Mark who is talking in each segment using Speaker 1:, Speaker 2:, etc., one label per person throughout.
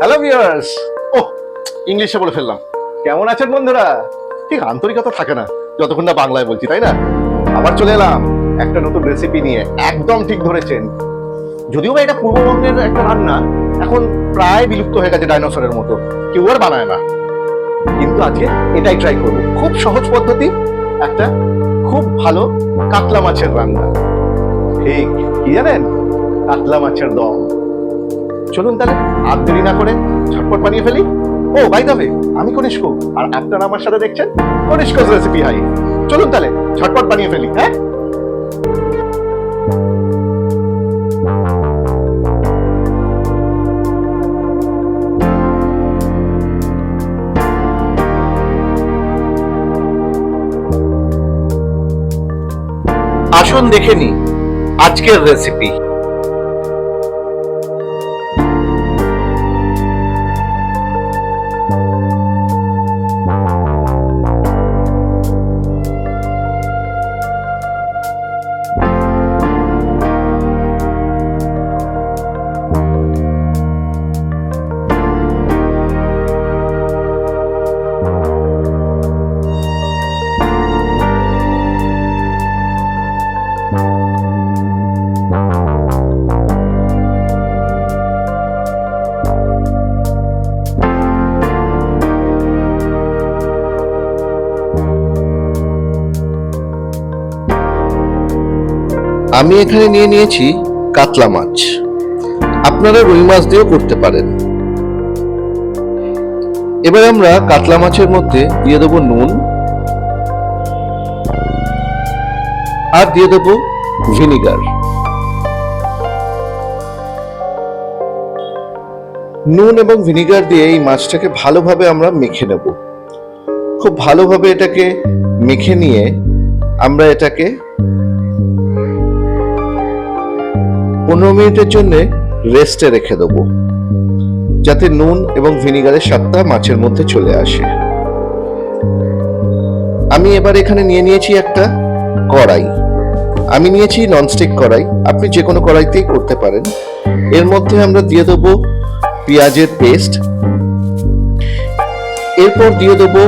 Speaker 1: Hello viewers ও ইংলিশে বলে ফেললাম। কেমন আছেন বন্ধুরা? ঠিক আন্তরিকতা থাকে না। যতক্ষণ না বাংলায় বলছি, তাই না? আবার চলে এলাম একটা নতুন রেসিপি নিয়ে একদম ঠিক ধরেছেন। যদিও বা এটা পূর্ববঙ্গের একটা রান্না, এখন প্রায় বিলুপ্ত হয়ে গেছে ডাইনোসরের মতো। কেউ আর বানায় না। কিন্তু আজকে এটাই ট্রাই করব। খুব সহজ পদ্ধতি, একটা খুব ভালো কাতলা মাছের রান্না। ঠিক, কি জানেন? কাতলা মাছের দম। চলুন তাহলে, আর দেরি না করে ঝটপট বানিয়ে ফেলি। ও বাই দাবে আমি কনিষ্ক, আর আপনারা আমার সাথে দেখছেন কনিষ্ক রেসিপি হাই। চলুন তাহলে, ঝটপট বানিয়ে ফেলি হ্যাঁ?
Speaker 2: আসুন দেখে নি আজকের রেসিপি
Speaker 3: আমি এখানে নিয়ে নিয়েছি কাতলা মাছ। আপনারা রুই মাছ দিয়েও করতে পারেন। এবার আমরা কাতলা মাছের মধ্যে দিয়ে দেবো নুন আর দিয়ে দেবো ভিনিগার। নুন এবং ভিনিগার দিয়ে এই মাছটাকে ভালোভাবে আমরা মেখে নেব। খুব ভালোভাবে এটাকে মেখে নিয়ে আমরা এটাকে পনেরো মিনিটের জন্য রেস্টে রেখে দেবো, যাতে নুন এবং ভিনিগারের স্বাদটা মাছের মধ্যে চলে আসে। আমি এবার এখানে নিয়ে নিয়েছি একটা কড়াই। আমি নিয়েছি ননস্টিক কড়াই, আপনি যে কোনো কড়াইতেই করতে পারেন। এর মধ্যে আমরা দিয়ে দেবো পেঁয়াজের পেস্ট এরপর দিয়ে দেবো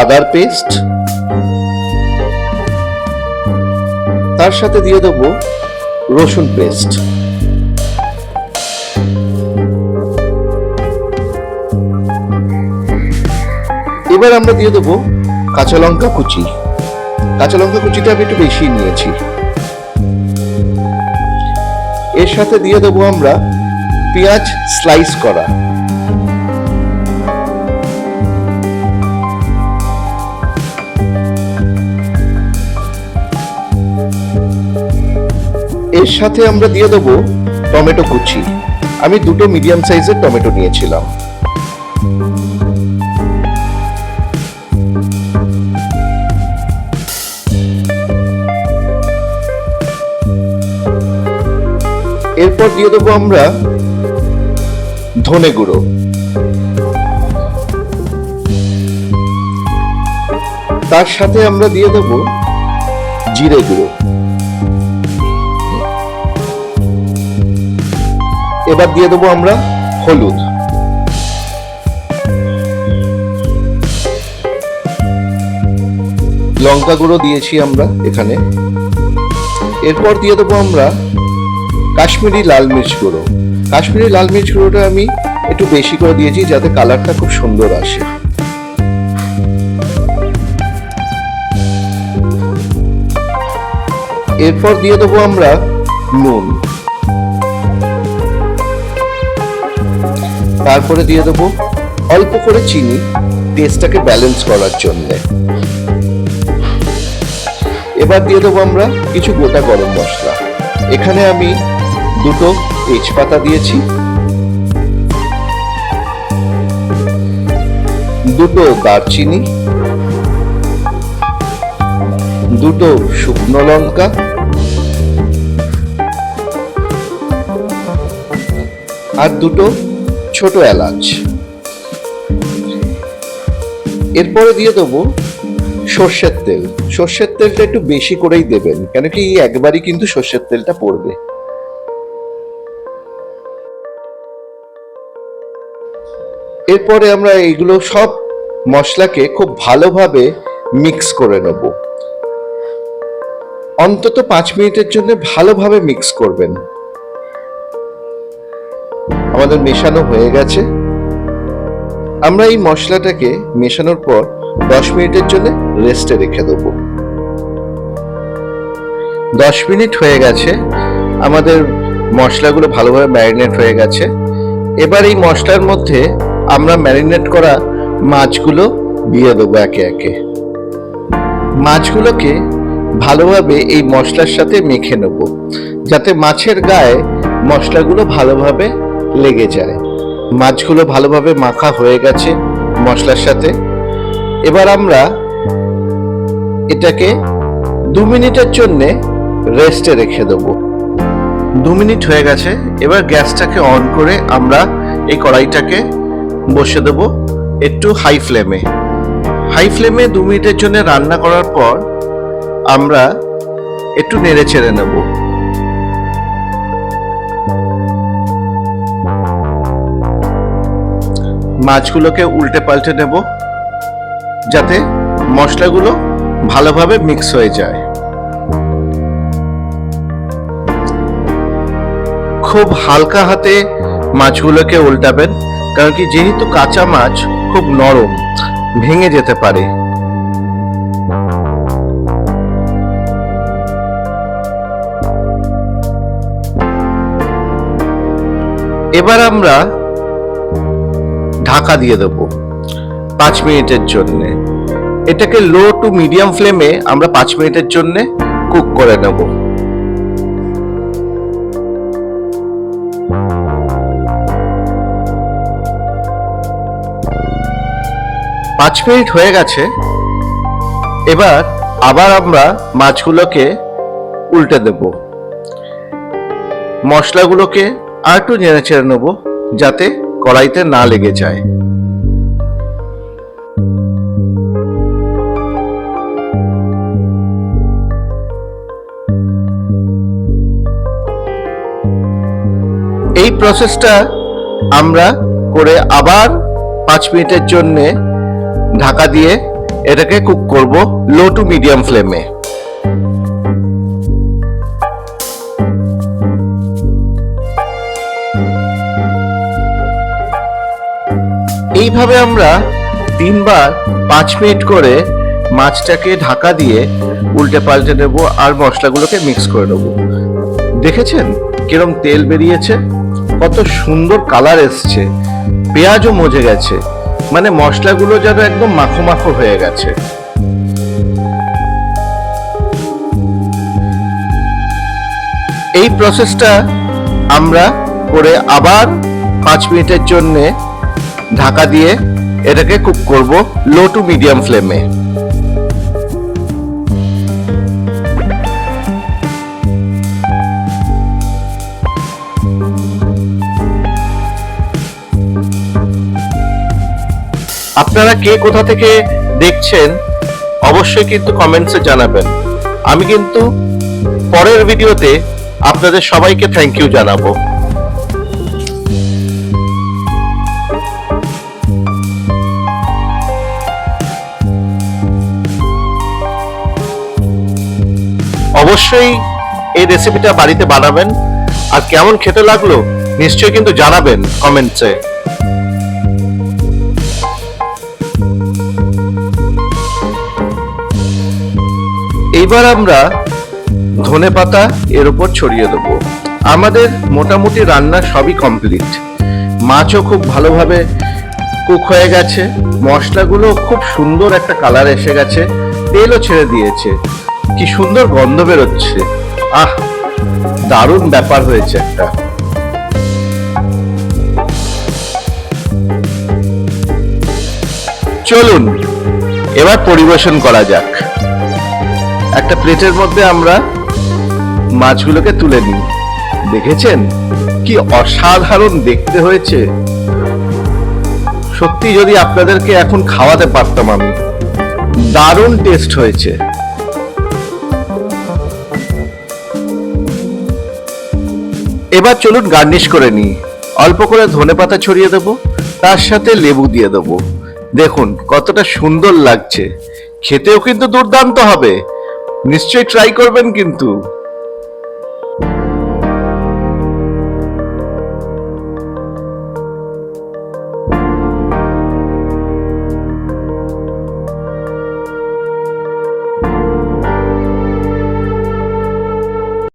Speaker 3: আদার পেস্ট তার সাথে দিয়ে দেবো রসুন পেস্ট। এবার আমরা দিয়ে দেবো কাঁচা লঙ্কা কুচি। কাঁচা লঙ্কা কুচিটা আমি একটু বেশি নিয়েছি। এর সাথে দিয়ে দেবো আমরা পেঁয়াজ স্লাইস করা। এর সাথে আমরা দিয়ে দেবো টমেটো কুচি। আমি দুটো মিডিয়াম সাইজের টমেটো নিয়েছিলাম। এরপর দিয়ে দেবো আমরা ধনে গুঁড়ো। তার সাথে আমরা দিয়ে দেবো জিরে গুঁড়ো। এবার দিয়ে দেবো আমরা হলুদ। লঙ্কা গুঁড়ো দিয়েছি আমরা এখানে। এরপর দিয়ে দেবো আমরা কাশ্মীরি লাল মির্চ গুঁড়ো। কাশ্মীরি লাল মির্চ গুঁড়োটা আমি একটু বেশি করে দিয়েছি যাতে কালারটা খুব সুন্দর আসে। এরপর দিয়ে দেবো আমরা নুন। তারপরে দিয়ে দেবো অল্প করে চিনি টেস্টটাকে ব্যালেন্স করার জন্য। এবার দিয়ে দেবো আমরা কিছু গোটা গরম মশলা। এখানে আমি দুটো তেজপাতা দিয়েছি। দুটো দারচিনি। দুটো শুকনো লঙ্কা। আর দুটো ছোট এলাচ। এরপরে দিয়ে দেবো সর্ষের তেল। সর্ষের তেলটা একটু বেশি করেই দেবেন কেন কি একবারই কিন্তু সর্ষের তেলটা পড়বে। এরপরে আমরা এইগুলো সব মশলাকে খুব ভালোভাবে মিক্স করে নেব। অন্তত পাঁচ মিনিটের জন্য ভালোভাবে মিক্স করবেন। আমাদের মেশানো হয়ে গেছে। আমরা এই মশলাটাকে মেশানোর পর দশ মিনিটের জন্য রেস্টে রেখে দেবো। দশ মিনিট হয়ে গেছে। আমাদের মশলাগুলো ভালোভাবে ম্যারিনেট হয়ে গেছে। এবার এই মশলার মধ্যে আমরা ম্যারিনেট করা মাছগুলো দিয়ে দেবো একে একে। মাছগুলোকে ভালোভাবে এই মশলার সাথে মেখে নেব। যাতে মাছের গায়ে মশলাগুলো ভালোভাবে লেগে যায়। মাছগুলো ভালোভাবে মাখা হয়ে গেছে মশলার সাথে। এবার আমরা এটাকে দু মিনিটের জন্য রেস্টে রেখে দেবো। দু মিনিট হয়ে গেছে, এবার গ্যাসটাকে অন করে আমরা এই কড়াইটাকে বসে দেবো একটু হাই ফ্লেমে। হাই ফ্লেমে দু মিনিটের জন্য রান্না করার পর আমরা একটু নেড়ে ছেড়ে নেব। মাছগুলোকে উল্টে পাল্টে নেব, যাতে মশলাগুলো ভালোভাবে মিক্স হয়ে যায়। খুব হালকা হাতে মাছগুলোকে উল্টাবেন, কারণ কি যেহেতু কাঁচা মাছ, খুব নরম, ভেঙে যেতে পারে। এবার আমরা ঢাকা দিয়ে দেবো পাঁচ মিনিটের জন্য। এটাকে লো টু মিডিয়াম ফ্লেমে আমরা পাঁচ মিনিটের জন্য কুক করে নেব। পাঁচ মিনিট হয়ে গেছে। এবার আবার আমরা মাছগুলোকে উল্টে দেব। মশলাগুলোকে আর একটু নেড়ে চেড়ে নেব, যাতে কড়াইতে না লেগে যায়। এই প্রসেসটা আমরা করে আবার পাঁচ মিনিটের জন্যে ঢাকা দিয়ে এটাকে কুক করব লো টু মিডিয়াম ফ্লেমে এইভাবে আমরা তিনবার পাঁচ মিনিট করে মাছটাকে ঢাকা দিয়ে উল্টে পাল্টে নেব আর মশলাগুলোকে মিক্স করে নেব। দেখেছেন কিরম তেল বেরিয়েছে? কত সুন্দর কালার এসছে। পেঁয়াজও মজে গেছে। মানে মশলাগুলো যেন একদম মাখো মাখো হয়ে গেছে। এই প্রসেসটা আমরা করে আবার পাঁচ মিনিটের জন্য ঢাকা দিয়ে এটাকে কুক করব লো টু মিডিয়াম ফ্লেমে আপনারা কে কোথা থেকে দেখছেন, অবশ্যই কিন্তু কমেন্টসে জানাবেন। আমি কিন্তু পরের ভিডিওতে আপনাদের সবাইকে থ্যাংক ইউ জানাব। অবশ্যই এই রেসিপিটা বাড়িতে বানাবেন। আর কেমন খেতে লাগল নিশ্চয়ই কিন্তু জানাবেন কমেন্টসে এইবার আমরা ধনে পাতা এর উপর ছড়িয়ে দেবো। আমাদের মোটামুটি রান্না সবই কমপ্লিট মাছও খুব ভালোভাবে কুক হয়ে গেছে। মশলাগুলো খুব সুন্দর একটা কালার এসে গেছে। তেলও ছেড়ে দিয়েছে। কি সুন্দর গন্ধ বেরোচ্ছে। আহ, দারুণ ব্যাপার হয়েছে একটা। চলুন, এবার পরিবেশন করা যাক। একটা প্লেটের মধ্যে আমরা মাছগুলোকে তুলে নিই। দেখেছেন? কি অসাধারণ দেখতে হয়েছে। সত্যি যদি আপনাদেরকে এখন খাওয়াতে পারতাম আমি। দারুণ টেস্ট হয়েছে। এবার চলুন গার্নিশ করে নিই। অল্প করে ধনে পাতা ছড়িয়ে দেবো, তার সাথে লেবু দিয়ে দেবো। দেখুন, কতটা সুন্দর লাগছে। খেতেও কিন্তু দুর্দান্ত হবে। নিশ্চয়ই ট্রাই করবেন কিন্তু।